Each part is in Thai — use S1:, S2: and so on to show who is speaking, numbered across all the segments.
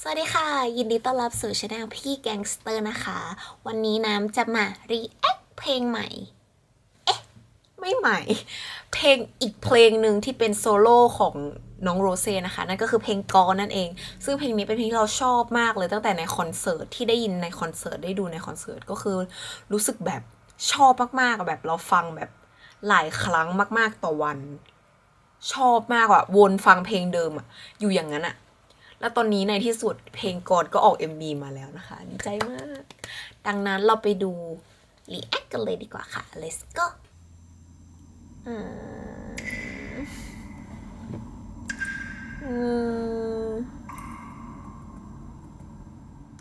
S1: สวัสดีค่ะ ยินดีต้อนรับสู่ช anel พี่แกงสเตอร์นะคะ วันนี้น้ำจะมา react เพลงใหม่ เอ๊ะ ไม่ใหม่ เพลงอีกเพลงหนึ่งที่เป็นโซโล่ของน้องโรเซ่นะคะ นั่นก็คือเพลงกอนั่นเอง ซึ่งเพลงนี้เป็นเพลงที่เราชอบมากเลยตั้งแต่ในคอนเสิร์ตที่ได้ยินในคอนเสิร์ตได้ดูในคอนเสิร์ตก็คือรู้สึกแบบชอบมากๆแบบเราฟังแบบหลายครั้งมาก ๆ ต่อวัน ชอบมากอะวนฟังเพลงเดิมอะอยู่อย่างนั้นอะแล้วตอนนี้ในที่สุดเพลงกอดก็ออก MV มาแล้วนะคะดีใจมาก ดังนั้นเราไปดู react กันเลยดีกว่าค่ะ let's go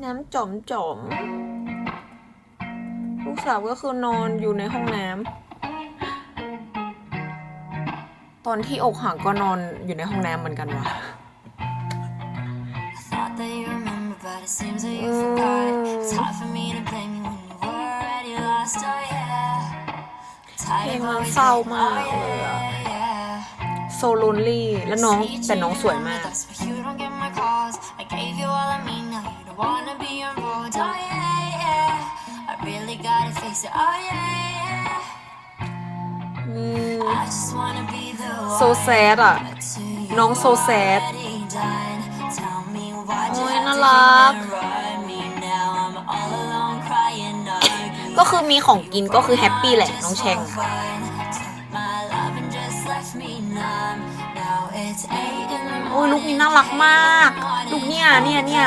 S1: น้ำจอมจอมลูกสาวก็คือนอนอยู่ในห้องน้ำ ตอนที่อกหักก็นอนอยู่ในห้องน้ำเหมือนกันวะ
S2: Thought that you remember, but it seems that you forgot. It's hard for me to blame you when you were already lost. Oh yeah. Tired
S1: เพลง
S2: of
S1: มัน
S2: always
S1: เศร้า
S2: being-
S1: มาก
S2: oh
S1: เลยอะ
S2: yeah, yeah.
S1: โซลูนลี่แล้วน้องแต่น้องสวยมาก
S2: That's why you don't get my calls. I gave you all I mean, now you don't wanna be involved. Oh yeah, yeah. I really gotta face it. Oh yeah, yeah.
S1: อืม
S2: I just wanna be the
S1: So
S2: one
S1: sad อะ
S2: to you
S1: น้อง so sad
S2: already done. Tell me why'd you
S1: โอ้ย
S2: have
S1: น่า
S2: to
S1: รัก
S2: hit and run me now? I'm all alone crying, arguing.
S1: ก็คือมีของกินก็คือแฮปปี้แหละน้องแชง
S2: My love and just left me numb. Now it's eight in the
S1: โอ้ยลูกนี้น่ารักมาก ลูกเนี่ยเนี่ยเนี่ย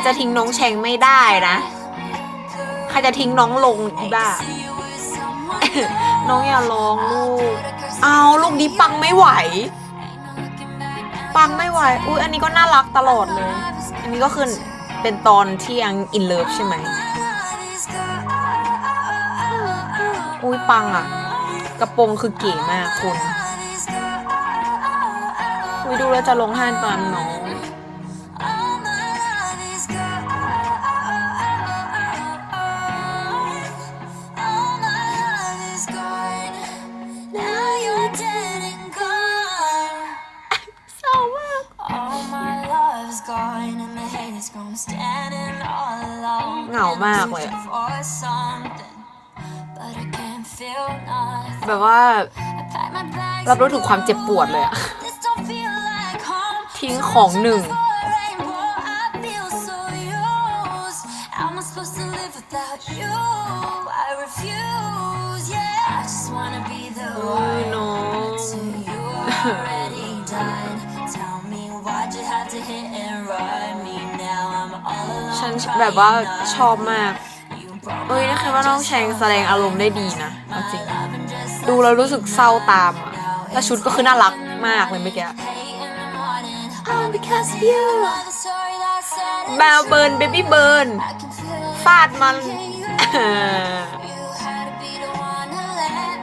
S1: กจะทิ้งน้องแชงไม่ได้นะใครจะทิ้งน้องลงบ้าน้องอย่าร้องลูก เอาลูกนี้ปังไม่ไหว ปังไม่ไหว อุ้ยอันนี้ก็น่ารักตลอดเลย อันนี้ก็คือเป็นตอนที่ยังอินเลิฟใช่ไหม อุ้ยปังอะ กระโปรงคือเก๋มากคุณอุ้ยดูแล้วจะลงห้านตามน้อง เหงามากเลยอะ
S2: for something but I can't feel nothing
S1: แบบว่า
S2: I pack my bags
S1: รับรู้ถึงความเจ็บปวดเลยอะ
S2: This don't feel like home
S1: ทิ้งของหนึ่ง
S2: For a
S1: ฉันแบบว่าชอบมาก
S2: You broke
S1: เอ้ย
S2: my
S1: นะ
S2: heart
S1: คะว่าน้อง
S2: just
S1: แชง
S2: for
S1: แสดงอารมณ์ได้ดีนะ
S2: fun.
S1: เอาจริง
S2: My love and just
S1: ดู
S2: left
S1: แล้ว
S2: me
S1: รู้สึกเศร้าตามอะ
S2: now
S1: และ
S2: it's
S1: ชุดก็คือน่ารักมากเลยเมื่อกี้
S2: eight in the morning.
S1: All because of you
S2: Another story that's sad and
S1: แบลเบิร์นเบบี้เบิร์น
S2: I can feel
S1: ฟาดมัน
S2: it in you. You had to be the one to let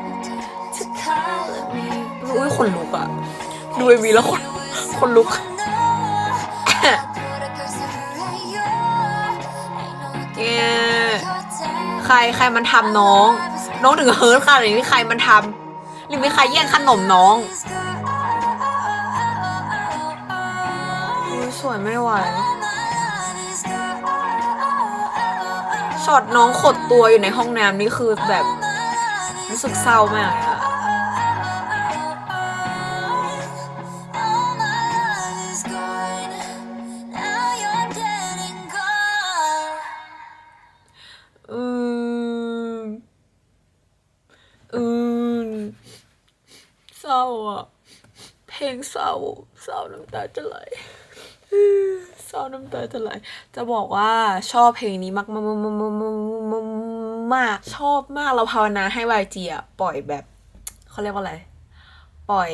S2: to color me.
S1: อุ้ยขนลุกอะดูเอวีแล้วขนขนลุก ใครใครมันทำน้อง น้องถึงเฮิร์ตค่ะหรือมีใครมันทำหรือมีใครแย่งขนมน้องอุ้ยสวยไม่ไหวช็อตน้องขดตัวอยู่ในห้องน้ำนี่คือแบบรู้สึกเศร้ามาก ร้าอะ เพลงเศร้าเศร้าน้ำตาจะไหลเศร้าน้ำตาจะไหลจะบอกว่าชอบเพลงนี้มากมากมากมากมากมากชอบมากเราภาวนาให้ YG อะปล่อยแบบเขาเรียกว่าอะไร ปล่อย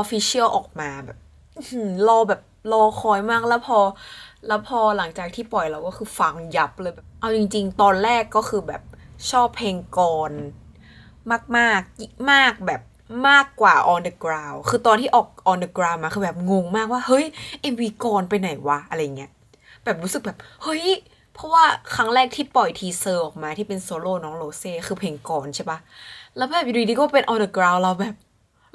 S1: Official ออกมาแบบรอแบบรอคอยมากแล้วพอ แล้วพอหลังจากที่ปล่อยเราก็คือฟังยับเลยแบบ เอาจริง ๆ ตอนแรกก็คือแบบชอบเพลงกรมากมากๆมากแบบ มากกว่า on the ground คือตอนที่ออก on the ground มาคือแบบงงมากว่า เฮ้ย MV กรไปไหนวะ อะไรเงี้ย แบบรู้สึกแบบ เฮ้ย เพราะว่าครั้งแรกที่ปล่อยทีเซอร์ออกมาที่เป็นโซโล่น้องโรเซ่คือเพลงก่อนใช่ปะแล้วแบบอยู่ดีๆก็เป็น on the ground เราแบบ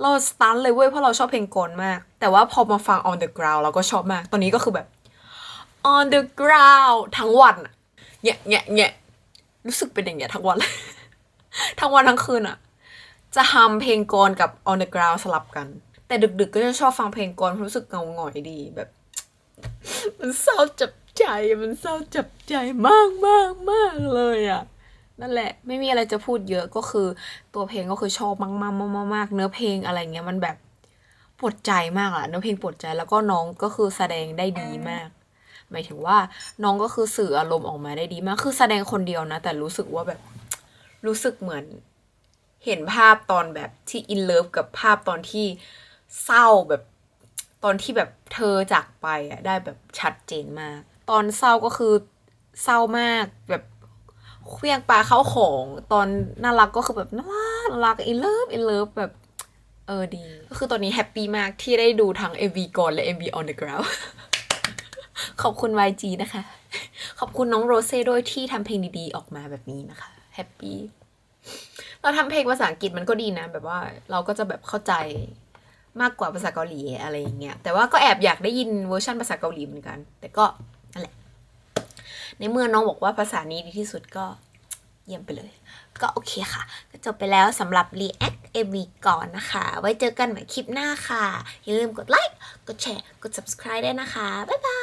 S1: เราสตันเลยเว้ย เพราะเราชอบเพลงก่อนมาก แต่ว่าพอมาฟัง on the ground เราก็ชอบมาก ตอนนี้ก็คือแบบ on the ground ทั้งวันอะเงี้ยเงี้ยเงี้ยรู้สึกเป็นอย่างเงี้ยทั้งวันเลยทั้งวันทั้งคืนอะ จะฮัมเพลงกรกับ on the ground สลับกัน แต่ดึกๆก็จะชอบฟังเพลงกรเพราะรู้สึกเงาหงอยดีแบบ มันเศร้าจับใจมันเศร้าจับใจมากมากมากเลยอะนั่นแหละไม่มีอะไรจะพูดเยอะก็คือตัวเพลงก็คือชอบมากมากมากมากมากเนื้อเพลงอะไรเงี้ยมันแบบปวดใจมากอะเนื้อเพลงปวดใจแล้วก็น้องก็คือแสดงได้ดีมาก หมายถึงว่าน้องก็คือสื่ออารมณ์ออกมาได้ดีมาก คือแสดงคนเดียวนะ แต่รู้สึกว่าแบบรู้สึกเหมือน เห็นภาพตอนแบบที่อินเลิฟกับภาพตอนที่เศร้าแบบตอนที่แบบเธอจากไปอะได้แบบชัดเจนมาก ตอนเศร้าก็คือเศร้ามากแบบเคลี้ยงปลาเข้าของตอนน่ารักก็คือแบบน่ารักน่ารักอินเลิฟอินเลิฟแบบเออดี ก็คือตอนนี้แฮปปี้มากที่ได้ดูทั้ง MV ก่อนและ MV on the ground ขอบคุณ YG นะคะ ขอบคุณน้องโรเซ่ด้วยที่ทำเพลงดีๆ ออกมาแบบนี้นะคะ แฮปปี้ เราทำเพลงภาษาอังกฤษมันก็ดีนะ แบบว่าเราก็จะแบบเข้าใจมากกว่าภาษาเกาหลีอะไรอย่างเงี้ย แต่ว่าก็แอบอยากได้ยินเวอร์ชันภาษาเกาหลีเหมือนกัน แต่ก็นั่นแหละ ในเมื่อน้องบอกว่าภาษานี้ดีที่สุดก็เยี่ยมไปเลย ก็โอเคค่ะ ก็จบไปแล้วสำหรับ React MV ก่อนนะคะ ไว้เจอกันใหม่คลิปหน้าค่ะ อย่าลืมกดไลค์ กดแชร์ กด subscribe ได้วยนะคะ บ๊ายบาย